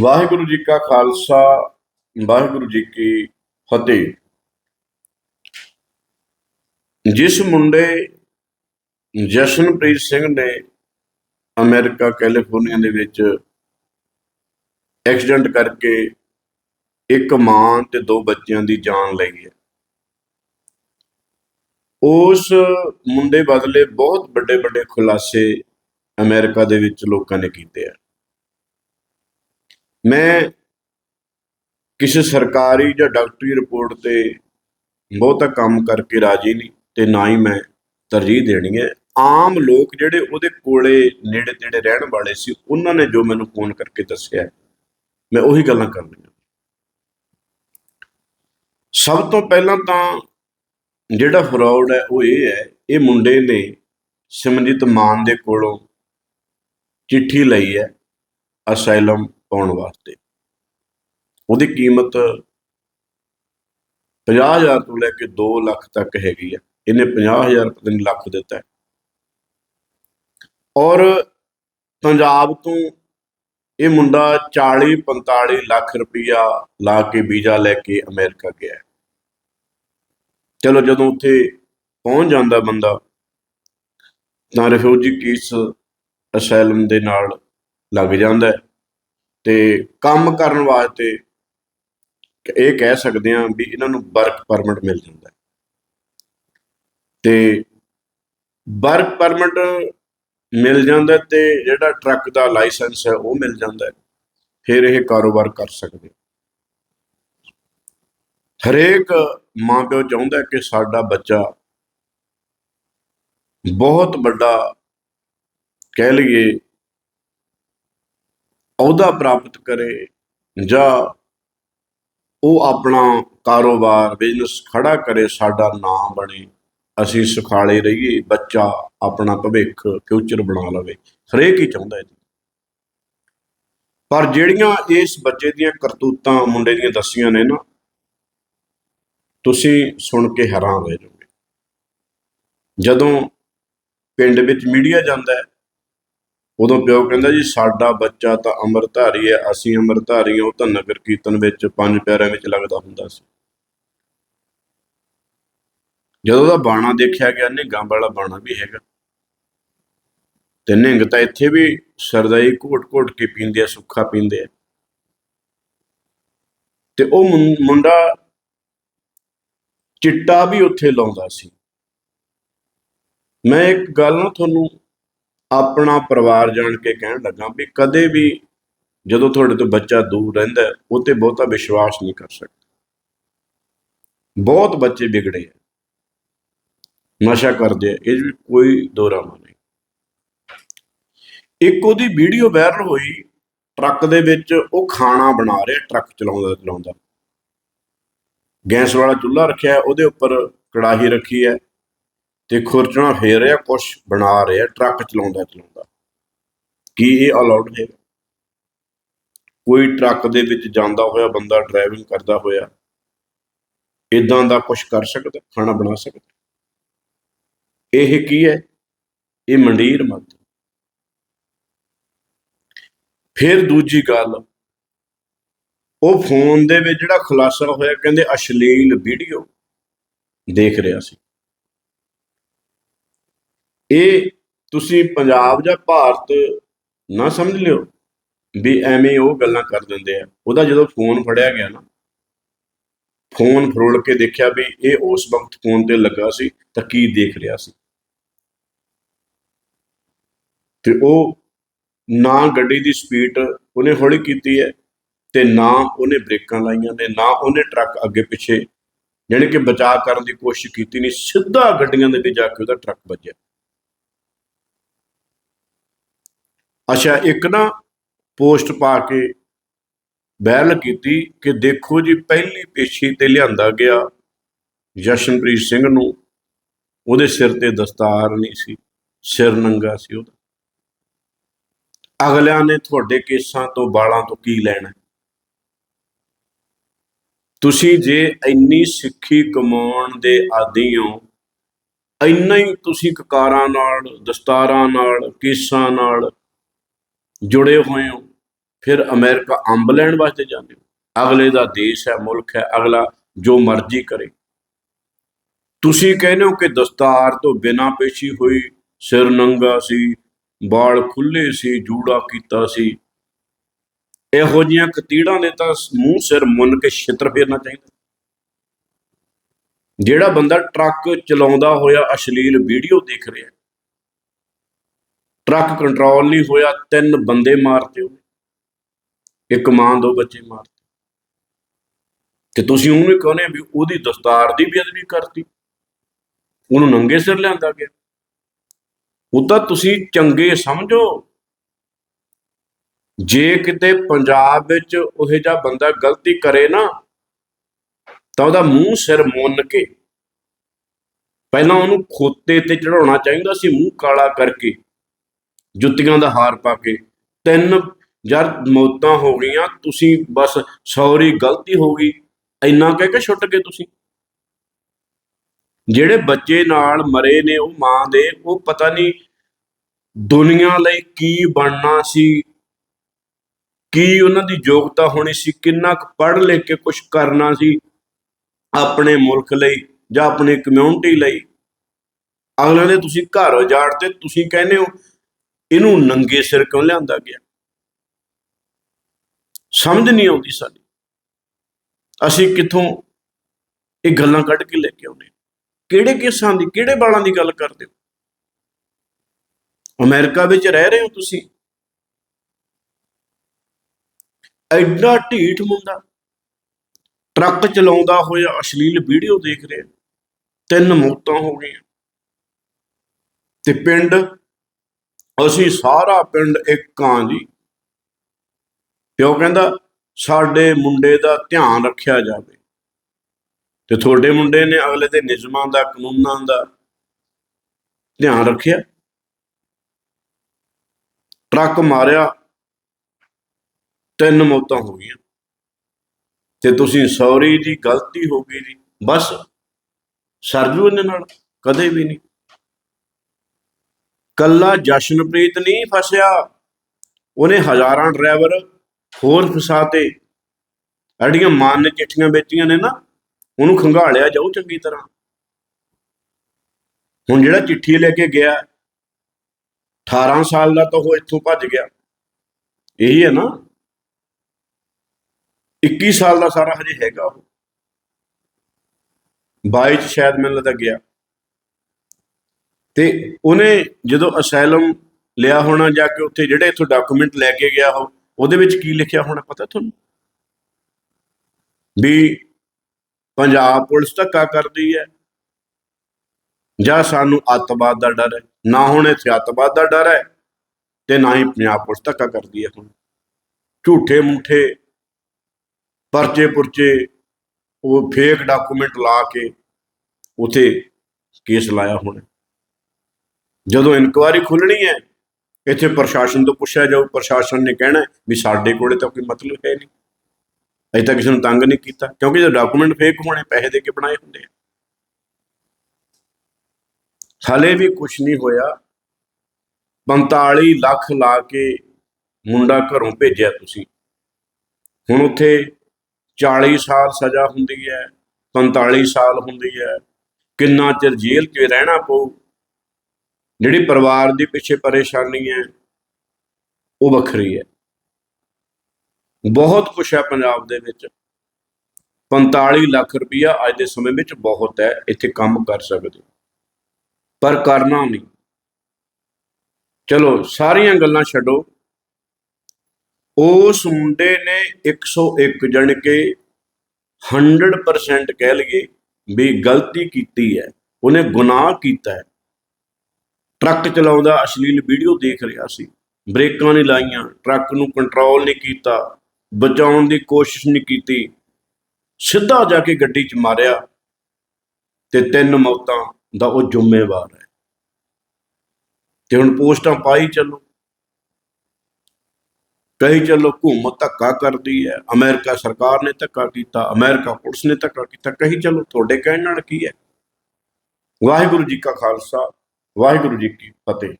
ਵਾਹਿਗੁਰੂ ਜੀ ਕਾ ਖਾਲਸਾ, ਵਾਹਿਗੁਰੂ ਜੀ ਕੀ ਫਤਿਹ। ਜਿਸ ਮੁੰਡੇ ਜਸ਼ਨਪ੍ਰੀਤ ਸਿੰਘ ਨੇ ਅਮਰੀਕਾ, ਕੈਲੀਫੋਰਨੀਆ ਦੇ ਵਿੱਚ ਐਕਸੀਡੈਂਟ ਕਰਕੇ ਇੱਕ ਮਾਂ ਤੇ ਦੋ ਬੱਚਿਆਂ ਦੀ ਜਾਨ ਲਈ ਹੈ। ਉਸ ਮੁੰਡੇ ਬਦਲੇ ਬਹੁਤ ਵੱਡੇ ਵੱਡੇ ਖੁਲਾਸੇ ਅਮਰੀਕਾ ਦੇ ਵਿੱਚ ਲੋਕਾਂ ਨੇ ਕੀਤੇ ਆ। ਮੈਂ ਕਿਸੇ ਸਰਕਾਰੀ ਜਾਂ ਡਾਕਟਰੀ ਰਿਪੋਰਟ ਤੇ ਬਹੁਤਾ ਕੰਮ ਕਰਕੇ ਰਾਜੀ ਨਹੀਂ ਤੇ ਨਾ ਹੀ ਮੈਂ ਤਰਜੀਹ ਦੇਣੀ ਹੈ। ਆਮ ਲੋਕ ਜਿਹੜੇ ਉਹਦੇ ਕੋਲੇ ਨੇੜੇ ਤੇੜੇ ਰਹਿਣ ਵਾਲੇ ਸੀ, ਉਹਨਾਂ ਨੇ ਜੋ ਮੈਨੂੰ ਫੋਨ ਕਰਕੇ ਦੱਸਿਆ, ਮੈਂ ਉਹੀ ਗੱਲਾਂ ਕਰਨੀਆਂ ਸਭ ਤੋਂ ਪਹਿਲਾਂ ਤਾਂ ਜਿਹੜਾ ਫਰਾਡ ਹੈ, ਉਹ ਇਹ ਹੈ, ਇਹ ਮੁੰਡੇ ਨੇ ਸਿਮਰਜੀਤ ਮਾਨ ਦੇ ਕੋਲੋਂ ਚਿੱਠੀ ਲਈ ਹੈ, ਅਸਾਈਲਮ ਪਾਉਣ ਵਾਸਤੇ। ਉਹਦੀ ਕੀਮਤ 50000 ਤੋਂ ਲੈ ਕੇ 2 ਲੱਖ ਤੱਕ ਹੈਗੀ ਆ। ਇਹਨੇ 50000 ਪਤਾ ਨਹੀਂ ਲੱਖ ਦਿੱਤਾ। ਔਰ ਪੰਜਾਬ ਤੋਂ ਇਹ ਮੁੰਡਾ 40 45 ਲੱਖ ਰੁਪਈਆ ਲਾ ਕੇ ਵੀਜ਼ਾ ਲੈ ਕੇ ਅਮਰੀਕਾ ਗਿਆ ਹੈ। ਚਲੋ ਜਦੋਂ ਉੱਥੇ ਪਹੁੰਚ ਜਾਂਦਾ ਬੰਦਾ, ਤਾਂ ਰਿਫਿਊਜੀ ਕੇਸ ਅਸਾਈਲਮ ਦੇ ਨਾਲ ਲੱਗ ਜਾਂਦਾ ਹੈ। ਤੇ ਕੰਮ ਕਰਨ ਵਾਸਤੇ ਇਹ ਕਹਿ ਸਕਦੇ ਹਾਂ ਵੀ ਇਹਨਾਂ ਨੂੰ ਵਰਕ ਪਰਮਿਟ ਮਿਲ ਜਾਂਦਾ ਹੈ। ਤੇ ਵਰਕ ਪਰਮਿਟ ਮਿਲ ਜਾਂਦਾ ਹੈ ਤੇ ਜਿਹੜਾ ਟਰੱਕ ਦਾ ਲਾਇਸੈਂਸ ਹੈ ਉਹ ਮਿਲ ਜਾਂਦਾ ਫਿਰ ਇਹ ਕਾਰੋਬਾਰ ਕਰ ਸਕਦੇ ਹਰੇਕ ਮਾਂ ਪਿਓ ਚਾਹੁੰਦਾ ਕਿ ਸਾਡਾ ਬੱਚਾ ਬਹੁਤ ਵੱਡਾ ਕਹਿ ਲਈਏ ਅਹੁਦਾ ਪ੍ਰਾਪਤ ਕਰੇ ਜਾਂ ਉਹ ਆਪਣਾ ਕਾਰੋਬਾਰ ਬਿਜ਼ਨਸ ਖੜਾ ਕਰੇ, ਸਾਡਾ ਨਾਮ ਬਣੇ, ਅਸੀਂ ਸੁਖਾਲੇ ਰਹੀਏ, ਬੱਚਾ ਆਪਣਾ ਭਵਿੱਖ ਫਿਊਚਰ ਬਣਾ ਲਵੇ। ਹਰੇਕ ਹੀ ਚਾਹੁੰਦਾ ਹੈ ਪਰ ਜਿਹੜੀਆਂ ਇਸ ਬੱਚੇ ਦੀਆਂ ਕਰਤੂਤਾਂ ਮੁੰਡੇ ਦੀਆਂ ਦੱਸੀਆਂ ਨੇ ਨਾ, ਤੁਸੀਂ ਸੁਣ ਕੇ ਹੈਰਾਨ ਰਹਿ ਜਾਓਗੇ। ਜਦੋਂ ਪਿੰਡ ਵਿੱਚ ਮੀਡੀਆ ਜਾਂਦਾ ਹੈ ਉਦੋਂ ਪਿਓ ਕਹਿੰਦਾ ਜੀ, ਸਾਡਾ ਬੱਚਾ ਤਾਂ ਅੰਮ੍ਰਿਤਧਾਰੀ ਹੈ, ਅਸੀਂ ਅੰਮ੍ਰਿਤਧਾਰੀ ਹਾਂ। ਉਹ ਤਾਂ ਨਗਰ ਕੀਰਤਨ ਵਿੱਚ ਪੰਜ ਪਿਆਰਿਆਂ ਵਿੱਚ ਲੱਗਦਾ ਹੁੰਦਾ ਸੀ। ਜਦੋਂ ਦਾ ਬਾਣਾ ਦੇਖਿਆ ਗਿਆ ਨਿਹੰਗਾਂ ਵਾਲਾ ਬਾਣਾ ਵੀ ਹੈਗਾ। ਤੇ ਨਿੰਗ ਤਾਂ ਇੱਥੇ ਵੀ ਸਰਦਾਈ ਘੋਟ-ਘੋਟ ਕੇ ਪੀਂਦੇ ਆ, ਸੁੱਖਾ ਪੀਂਦੇ ਆ। ਤੇ ਉਹ ਮੁੰਡਾ ਚਿੱਟਾ ਵੀ ਉੱਥੇ ਲਾਉਂਦਾ ਸੀ। ਮੈਂ ਇੱਕ ਗੱਲ ਨਾ ਤੁਹਾਨੂੰ ਆਪਣਾ ਪਰਿਵਾਰ ਜਾਣ ਕੇ ਕਹਿਣ ਲੱਗਾ ਵੀ ਕਦੇ ਵੀ ਜਦੋਂ ਤੁਹਾਡੇ ਤੋਂ ਬੱਚਾ ਦੂਰ ਰਹਿੰਦਾ ਉਹ ਤੇ ਬਹੁਤਾ ਵਿਸ਼ਵਾਸ ਨਹੀਂ ਕਰ ਸਕਦਾ। ਬਹੁਤ ਬੱਚੇ ਵਿਗੜੇ ਆ ਨਸ਼ਾ ਕਰਦੇ ਆ ਇਹ 'ਚ ਵੀ ਕੋਈ ਦੋਰਾਮਾ ਨਹੀਂ। ਇੱਕ ਉਹਦੀ ਵੀਡੀਓ ਵਾਇਰਲ ਹੋਈ, ਟਰੱਕ ਦੇ ਵਿੱਚ ਉਹ ਖਾਣਾ ਬਣਾ ਰਿਹਾ, ਟਰੱਕ ਚਲਾਉਂਦਾ ਚਲਾਉਂਦਾ। ਗੈਸ ਵਾਲਾ ਚੁੱਲ੍ਹਾ ਰੱਖਿਆ, ਉਹਦੇ ਉੱਪਰ ਕੜਾਹੀ ਰੱਖੀ ਹੈ। ਤੇ ਖੁਰਚਣਾ ਫੇਰ ਰਿਹਾ, ਕੁਛ ਬਣਾ ਰਿਹਾ, ਟਰੱਕ ਚਲਾਉਂਦਾ ਚਲਾਉਂਦਾ। ਕੀ ਇਹ ਅਲਾਉਡ ਹੈ? ਕੋਈ ਟਰੱਕ ਦੇ ਵਿੱਚ ਜਾਂਦਾ ਹੋਇਆ ਬੰਦਾ ਡਰਾਈਵਿੰਗ ਕਰਦਾ ਹੋਇਆ ਇਦਾਂ ਦਾ ਕੁਝ ਕਰ ਸਕਦਾ, ਖਾਣਾ ਬਣਾ ਸਕਦਾ? ਇਹ ਕੀ ਹੈ? ਇਹ ਮੰਡੀਰ ਮਤ। ਫਿਰ ਦੂਜੀ ਗੱਲ, ਉਹ ਫੋਨ ਦੇ ਵਿੱਚ ਜਿਹੜਾ ਖੁਲਾਸਾ ਹੋਇਆ, ਕਹਿੰਦੇ ਅਸ਼ਲੀਲ ਵੀਡੀਓ ਦੇਖ ਰਿਹਾ ਸੀ। ਇਹ ਤੁਸੀਂ ਪੰਜਾਬ ਜਾਂ ਭਾਰਤ ਨਾ ਸਮਝ ਲਿਓ ਵੀ ਐਵੇਂ ਉਹ ਗੱਲਾਂ ਕਰ ਦਿੰਦੇ ਆ। ਉਹਦਾ ਜਦੋਂ ਫੋਨ ਫੜਿਆ ਗਿਆ ਨਾ, ਫੋਨ ਫਰੋਲ ਕੇ ਦੇਖਿਆ ਵੀ ਇਹ ਉਸ ਵਕਤ ਫੋਨ ਤੇ ਲੱਗਾ ਸੀ ਤਾਂ ਕੀ ਦੇਖ ਰਿਹਾ ਸੀ। ਤੇ ਉਹ ਨਾ ਗੱਡੀ ਦੀ ਸਪੀਡ ਉਹਨੇ ਹੌਲੀ ਕੀਤੀ ਹੈ ਤੇ ਨਾ ਉਹਨੇ ਬ੍ਰੇਕਾਂ ਲਾਈਆਂ ਨੇ, ਨਾ ਉਹਨੇ ਟਰੱਕ ਅੱਗੇ ਪਿੱਛੇ ਯਾਨੀ ਕਿ ਬਚਾਅ ਕਰਨ ਦੀ ਕੋਸ਼ਿਸ਼ ਕੀਤੀ ਨਹੀਂ, ਸਿੱਧਾ ਗੱਡੀਆਂ ਦੇ ਵਿੱਚ ਜਾ ਕੇ ਉਹਦਾ ਟਰੱਕ ਵੱਜਿਆ। ਅੱਛਾ, ਇੱਕ ਨਾ ਪੋਸਟ ਪਾ ਕੇ ਵਾਇਰਲ ਕੀਤੀ ਕਿ ਦੇਖੋ ਜੀ, ਪਹਿਲੀ ਪੇਸ਼ੀ ਤੇ ਲਿਆਂਦਾ ਗਿਆ ਜਸ਼ਨਪ੍ਰੀਤ ਸਿੰਘ ਨੂੰ। ਉਹਦੇ ਸਿਰ ਤੇ ਦਸਤਾਰ ਨਹੀਂ ਸੀ, ਸਿਰ ਨੰਗਾ ਸੀ ਉਹਦਾ। ਅਗਲਿਆਂ ਨੇ ਤੁਹਾਡੇ ਕੇਸਾਂ ਤੋਂ ਬਾਲਾਂ ਤੋਂ ਕੀ ਲੈਣਾ? ਤੁਸੀਂ ਜੇ ਇੰਨੀ ਸਿੱਖੀ ਕਮਾਉਣ ਦੇ ਆਦੀ ਹੋ, ਇੰਨਾ ਹੀ ਤੁਸੀਂ ਕਕਾਰਾਂ ਨਾਲ, ਦਸਤਾਰਾਂ ਨਾਲ, ਕੇਸਾਂ ਨਾਲ ਜੁੜੇ ਹੋਏ ਹੋ, ਫਿਰ ਅਮਰੀਕਾ ਅੰਬ ਲੈਣ ਵਾਸਤੇ ਜਾਂਦੇ ਹੋ। ਅਗਲੇ ਦਾ ਦੇਸ਼ ਹੈ, ਮੁਲਕ ਹੈ, ਅਗਲਾ ਜੋ ਮਰਜ਼ੀ ਕਰੇ। ਤੁਸੀਂ ਕਹਿੰਦੇ ਹੋ ਕਿ ਦਸਤਾਰ ਤੋਂ ਬਿਨਾਂ ਪੇਸ਼ੀ ਹੋਈ ਸਿਰ ਨੰਗਾ ਸੀ ਬਾਲ ਖੁੱਲੇ ਸੀ, ਜੂੜਾ ਕੀਤਾ ਸੀ। ਇਹੋ ਜਿਹੀਆਂ ਕਤੀੜਾਂ ਨੇ ਤਾਂ ਮੂੰਹ ਸਿਰ ਮੁੰਨ ਕੇ ਛਿੱਤਰ ਫੇਰਨਾ ਚਾਹੀਦਾ। ਜਿਹੜਾ ਬੰਦਾ ਟਰੱਕ ਚਲਾਉਂਦਾ ਹੋਇਆ ਅਸ਼ਲੀਲ ਵੀਡੀਓ ਦੇਖ ਰਿਹਾ ਟਰੱਕ ਕੰਟਰੋਲ ਨਹੀਂ ਹੋਇਆ, ਤਿੰਨ ਬੰਦੇ ਮਾਰਤੇ ਉਹਨੇ। ਇੱਕ ਮਾਂ, ਦੋ ਬੱਚੇ ਮਾਰਤੇ ਤੇ ਤੁਸੀਂ ਉਹਨੂੰ ਕਹਿੰਦੇ ਵੀ ਉਹਦੀ ਦਸਤਾਰ ਦੀ ਬੇਅਦਬੀ ਕਰਤੀ। ਉਹਨੂੰ ਨੰਗੇ ਸਿਰ ਲਿਆਂਦਾ ਗਿਆ। ਉਹਦਾ ਤੁਸੀਂ ਚੰਗੇ ਸਮਝੋ। ਜੇ ਕਿਤੇ ਪੰਜਾਬ ਵਿੱਚ ਉਹ ਜਿਹਾ ਬੰਦਾ ਗਲਤੀ ਕਰੇ ਨਾ, ਤਾਂ ਉਹਦਾ ਮੂੰਹ ਸਿਰ ਮੁੰਨ ਕੇ, ਪਹਿਲਾਂ ਉਹਨੂੰ ਖੋਤੇ ਤੇ ਚੜਾਉਣਾ ਚਾਹੀਦਾ ਸੀ, ਮੂੰਹ ਕਾਲਾ ਕਰਕੇ। ਜੁੱਤੀਆਂ ਦਾ ਹਾਰ ਪਾ ਕੇ। ਤਿੰਨ, ਯਾਰ ਮੌਤਾਂ ਹੋ ਗਈਆਂ, ਤੁਸੀਂ ਬਸ ਸੌਰੀ, ਗਲਤੀ ਹੋ ਗਈ। ਇੰਨਾ ਕਹਿ ਕੇ ਛੁੱਟ ਗਏ ਤੁਸੀਂ। ਜਿਹੜੇ ਬੱਚੇ ਨਾਲ ਮਰੇ ਨੇ, ਉਹ ਮਾਂ ਦੇ, ਉਹ ਪਤਾ ਨਹੀਂ ਦੁਨੀਆ ਲਈ ਕੀ ਬਣਨਾ ਸੀ, ਕੀ ਉਹਨਾਂ ਦੀ ਯੋਗਤਾ ਹੋਣੀ ਸੀ, ਕਿੰਨਾ ਕੁ ਪੜ੍ਹ ਲਿਖ ਕੇ ਕੁਝ ਕਰਨਾ ਸੀ ਆਪਣੇ ਮੁਲਕ ਲਈ ਜਾਂ ਆਪਣੀ ਕਮਿਊਨਿਟੀ ਲਈ। ਅਗਲੇ ਦੇ ਤੁਸੀਂ ਘਰ ਉਜਾੜ ਤੇ ਤੁਸੀਂ ਕਹਿੰਦੇ ਹੋ ਇਹਨੂੰ ਨੰਗੇ ਸਿਰ ਕਿਉਂ ਲਿਆਂਦਾ ਗਿਆ? ਸਮਝ ਨਹੀਂ ਆਉਂਦੀ ਸਾਡੀ। ਅਸੀਂ ਕਿੱਥੋਂ ਇਹ ਗੱਲਾਂ ਕੱਢ ਕੇ ਲੈ ਕੇ ਆਉਂਦੇ? ਕਿਹੜੇ ਕੇਸਾਂ ਦੀ, ਕਿਹੜੇ ਬਾਲਾਂ ਦੀ ਗੱਲ ਕਰਦੇ ਹੋ? ਅਮਰੀਕਾ ਵਿੱਚ ਰਹਿ ਰਹੇ ਹੋ ਤੁਸੀਂ? ਐਡਾ ਢੀਠ ਮੁੰਡਾ। ਟਰੱਕ ਚਲਾਉਂਦਾ ਹੋਇਆ ਅਸ਼ਲੀਲ ਵੀਡੀਓ ਦੇਖ ਰਿਹਾ। ਤਿੰਨ ਮੌਤਾਂ ਹੋ ਗਈਆਂ। ਤੇ ਪਿੰਡ ਅਸੀਂ ਸਾਰਾ ਪਿੰਡ ਇੱਕਾਂ ਜੀ। ਪਿਓ ਕਹਿੰਦਾ? ਸਾਡੇ ਮੁੰਡੇ ਦਾ ਧਿਆਨ ਰੱਖਿਆ ਜਾਵੇ। ਤੇ ਤੁਹਾਡੇ ਮੁੰਡੇ ਨੇ ਅਗਲੇ ਦੇ ਨਿਯਮਾਂ ਦਾ, ਕਾਨੂੰਨਾਂ ਦਾ ਧਿਆਨ ਰੱਖਿਆ। ਟਰੱਕ ਮਾਰਿਆ, ਤਿੰਨ ਮੌਤਾਂ ਹੋ ਗਈਆਂ ਤੇ ਤੁਸੀਂ ਸੌਰੀ ਦੀ ਗਲਤੀ ਹੋ ਗਈ ਜੀ। ਬਸ, ਸਰਜੂ ਇਹਨਾਂ ਨਾਲ ਕਦੇ ਵੀ ਨਹੀਂ। ਕੱਲਾ ਜਸ਼ਨਪ੍ਰੀਤ ਨਹੀਂ ਫਸਿਆ। ਉਹਨੇ ਹਜ਼ਾਰਾਂ ਡਰਾਈਵਰ ਹੋਰ ਫਸਾਤੇ। ਅੜੀਆਂ ਮਾਨ ਨੇ ਚਿੱਠੀਆਂ ਵੇਚੀਆਂ ਨੇ ਨਾ, ਉਹਨੂੰ ਖੰਗਾਲਿਆ ਜਾਊ ਚੰਗੀ ਤਰ੍ਹਾਂ। ਹੁਣ ਜਿਹੜਾ ਚਿੱਠੀ ਲੈ ਕੇ ਗਿਆ 18 ਸਾਲ ਦਾ ਤਾਂ ਉਹ ਇੱਥੋਂ ਭੱਜ ਗਿਆ। ਇਹੀ ਹੈ ਨਾ 21 ਸਾਲ ਦਾ ਸਾਰਾ ਹਜੇ ਹੈਗਾ ਉਹ। 22 ਚ ਸ਼ਾਇਦ ਮੈਨੂੰ ਲੱਗਦਾ ਗਿਆ। ਤੇ ਉਹਨੇ ਜਦੋਂ ਅਸਾਈਲਮ ਲਿਆ ਹੋਣਾ ਜਾ ਕੇ ਉੱਥੇ ਜਿਹੜੇ ਇਥੋਂ ਡਾਕੂਮੈਂਟ ਲੈ ਕੇ ਗਿਆ ਹੋ ਉਹਦੇ ਵਿੱਚ ਕੀ ਲਿਖਿਆ ਹੋਣਾ ਪਤਾ ਤੁਹਾਨੂੰ? ਵੀ ਪੰਜਾਬ ਪੁਲਿਸ ਧੱਕਾ ਕਰਦੀ ਹੈ ਜਾਂ ਸਾਨੂੰ ਅੱਤਵਾਦ ਦਾ ਡਰ ਹੈ? ਨਾ ਹੁਣ ਇੱਥੇ ਅੱਤਵਾਦ ਦਾ ਡਰ ਹੈ ਤੇ ਨਾ ਹੀ ਪੰਜਾਬ ਪੁਲਿਸ ਧੱਕਾ ਕਰਦੀ ਹੈ ਹੁਣ। ਝੂਠੇ ਮੂਠੇ ਪਰਚੇ ਪੁਰਚੇ ਉਹ ਫੇਕ ਡਾਕੂਮੈਂਟ ਲਾ ਕੇ ਉਥੇ ਕੇਸ ਲਾਇਆ ਹੋਣਾ। ਜਦੋਂ ਇਨਕੁਆਇਰੀ ਖੁੱਲਣੀ ਹੈ, ਇੱਥੇ ਪ੍ਰਸ਼ਾਸਨ ਤੋਂ ਪੁੱਛਿਆ ਜਾਊ, ਪ੍ਰਸ਼ਾਸਨ ਨੇ ਕਹਿਣਾ ਵੀ ਸਾਡੇ ਕੋਲੇ ਤਾਂ ਕੋਈ ਮਤਲਬ ਹੈ ਨਹੀਂ। ਅਜੇ ਤੱਕ ਕਿਸੇ ਨੂੰ ਤੰਗ ਨਹੀਂ ਕੀਤਾ, ਕਿਉਂਕਿ ਜੇ ਡਾਕੂਮੈਂਟ ਫੇਕ ਹੋਣੇ, ਪੈਸੇ ਦੇ ਕੇ ਬਣਾਏ ਹੁੰਦੇ ਆ। ਹਾਲੇ ਵੀ ਕੁਝ ਨਹੀਂ ਹੋਇਆ। 45 ਲੱਖ ਲਾ ਕੇ ਮੁੰਡਾ ਘਰੋਂ ਭੇਜਿਆ ਤੁਸੀਂ। ਹੁਣ ਉੱਥੇ 40 ਸਾਲ ਸਜ਼ਾ ਹੁੰਦੀ ਹੈ 45 ਸਾਲ ਹੁੰਦੀ ਹੈ। ਕਿੰਨਾ ਚਿਰ ਜੇਲ੍ਹ 'ਚ ਰਹਿਣਾ ਪਊ ਜਿਹੜੀ ਪਰਿਵਾਰ ਦੀ ਪਿੱਛੇ ਪਰੇਸ਼ਾਨੀ ਹੈ, ਉਹ ਵੱਖਰੀ ਹੈ। ਬਹੁਤ ਕੁਛ ਹੈ ਪੰਜਾਬ ਦੇ ਵਿੱਚ। 45 ਲੱਖ ਰੁਪਇਆ ਅੱਜ ਦੇ ਸਮੇਂ ਵਿੱਚ ਬਹੁਤ ਹੈ, ਇੱਥੇ ਕੰਮ ਕਰ ਸਕਦੇ ਪਰ ਕਰਨਾ ਨਹੀਂ। ਚਲੋ, ਸਾਰੀਆਂ ਗੱਲਾਂ ਛੱਡੋ। ਉਸ ਮੁੰਡੇ ਨੇ 101 ਜਣ ਕੇ 100% ਕਹਿ ਲਈਏ ਵੀ ਗਲਤੀ ਕੀਤੀ ਹੈ। ਉਹਨੇ ਗੁਨਾਹ ਕੀਤਾ ਹੈ। ਟਰੱਕ ਚਲਾਉਂਦਾ ਅਸ਼ਲੀਲ ਵੀਡੀਓ ਦੇਖ ਰਿਹਾ ਸੀ। ਬ੍ਰੇਕਾਂ ਨਹੀਂ ਲਾਈਆਂ, ਟਰੱਕ ਨੂੰ ਕੰਟਰੋਲ ਨਹੀਂ ਕੀਤਾ, ਬਚਾਉਣ ਦੀ ਕੋਸ਼ਿਸ਼ ਨਹੀਂ ਕੀਤੀ। ਸਿੱਧਾ ਜਾ ਕੇ ਗੱਡੀ 'ਚ ਮਾਰਿਆ ਤੇ ਤਿੰਨ ਮੌਤਾਂ ਦਾ ਉਹ ਜ਼ਿੰਮੇਵਾਰ ਹੈ। ਤੇ ਹੁਣ ਪੋਸਟਾਂ ਪਾਈ ਚੱਲੋ। ਕਹੀ ਚੱਲੋ ਘੁੰਮ ਧੱਕਾ ਕਰਦੀ ਹੈ। ਅਮਰੀਕਾ ਸਰਕਾਰ ਨੇ ਧੱਕਾ ਕੀਤਾ, ਅਮਰੀਕਾ ਪੁਲਿਸ ਨੇ ਧੱਕਾ ਕੀਤਾ। ਕਹੀ ਚੱਲੋ, ਤੁਹਾਡੇ ਕਹਿਣ ਨਾਲ ਕੀ ਹੈ? ਵਾਹਿਗੁਰੂ ਜੀ ਕਾ ਖਾਲਸਾ ਵਾਹਿਗੁਰੂ ਜੀ ਕੀ ਫਤਿਹ।